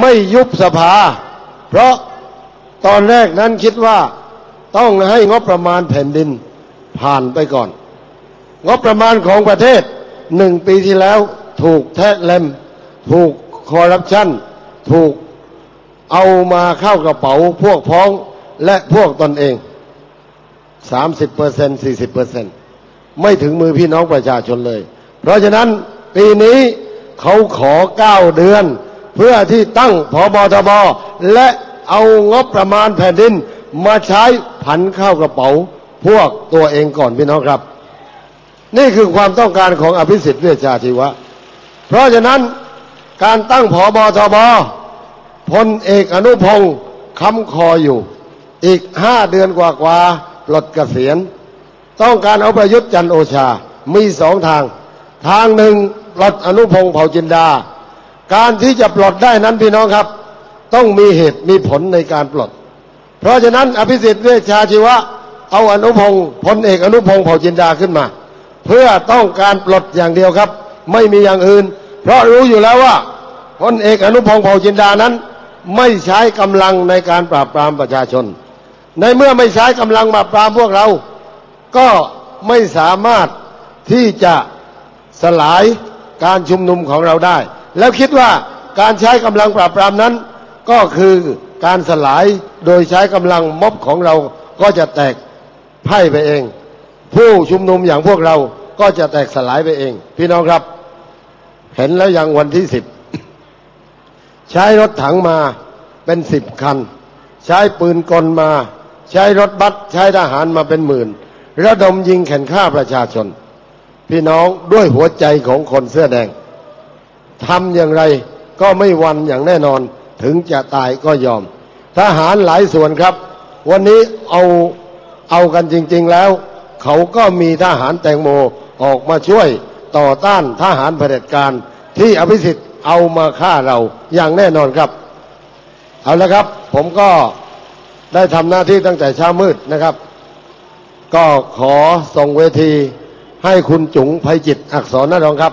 ไม่ยุบสภา เพราะตอนแรกนั้นคิดว่าต้องให้งบประมาณแผ่นดินผ่านไปก่อน งบประมาณของประเทศหนึ่งปีที่แล้วถูกแทะเล็มถูกคอร์รัปชันถูกเอามาเข้ากระเป๋าพวกพ้องและพวกตนเอง 30เปอร์เซ็นต์40เปอร์เซ็นต์ไม่ถึงมือพี่น้องประชาชนเลย เพราะฉะนั้นปีนี้เขาขอ 9 เดือน เพื่อที่ตั้งพบทบและเอางบประมาณแผ่นดิน มาใช้ผันเข้ากระเป๋า พวกตัวเองก่อนพี่น้องครับ นี่คือความต้องการของอภิสิทธิ์เวชชาชีวะ เพราะฉะนั้นการตั้งผอบทบพลเอกอนุพงศ์ค้ำคออยู่ อีกห้าเดือนกว่าๆปลดเกษียณ ต้องการเอาประยุทธ์จันโอชา มีสองทาง ทางหนึ่งปลดอนุพงศ์เผ่าจินดา การที่จะปลดได้นั้นพี่น้องครับ ต้องมีเหตุมีผลในการปลด เพราะฉะนั้นอภิสิทธิ์เวชชาชีวะ เอาอนุพงศ์พลเอกอนุพงศ์เผ่าจินดาขึ้นมา เพื่อต้องการปลดอย่างเดียวครับ ไม่มีอย่างอื่น เพราะรู้อยู่แล้วว่าพลเอกอนุพงศ์เผ่าจินดานั้น ไม่ใช้กำลังในการปราบปรามประชาชน ในเมื่อไม่ใช้กำลังมาบปรามพวกเรา ก็ไม่สามารถที่จะสลายการชุมนุมของเราได้ แล้วคิดว่าการใช้กำลังปราบปรามนั้น ก็คือการสลายโดยใช้กำลังม็อบของเราก็จะแตกไพ่ไปเอง ผู้ชุมนุมอย่างพวกเราก็จะแตกสลายไปเอง พี่น้องครับ เห็นแล้วยังวันที่สิบใช้รถถังมาเป็นสิบคัน ใช้ปืนกลมา ใช้รถบัสใช้ทหารมาเป็นหมื่น ระดมยิงแข่งฆ่าประชาชน พี่น้องด้วยหัวใจของคนเสื้อแดง ทำอย่างไรก็ไม่วันอย่างแน่นอนถึงจะตายก็ยอม ทหารหลายส่วนครับ วันนี้เอาเอากันจริง ๆแล้ว เขาก็มีทหารแตงโมออกมาช่วยต่อต้านทหารเผด็จการที่อภิสิทธิ์เอามาฆ่าเราอย่างแน่นอนครับ เอาละครับ ผมก็ได้ทำหน้าที่ตั้งแต่เช้ามืดนะครับ ก็ขอส่งเวทีให้คุณจุ๋งภัยจิตอักษรนรงครับ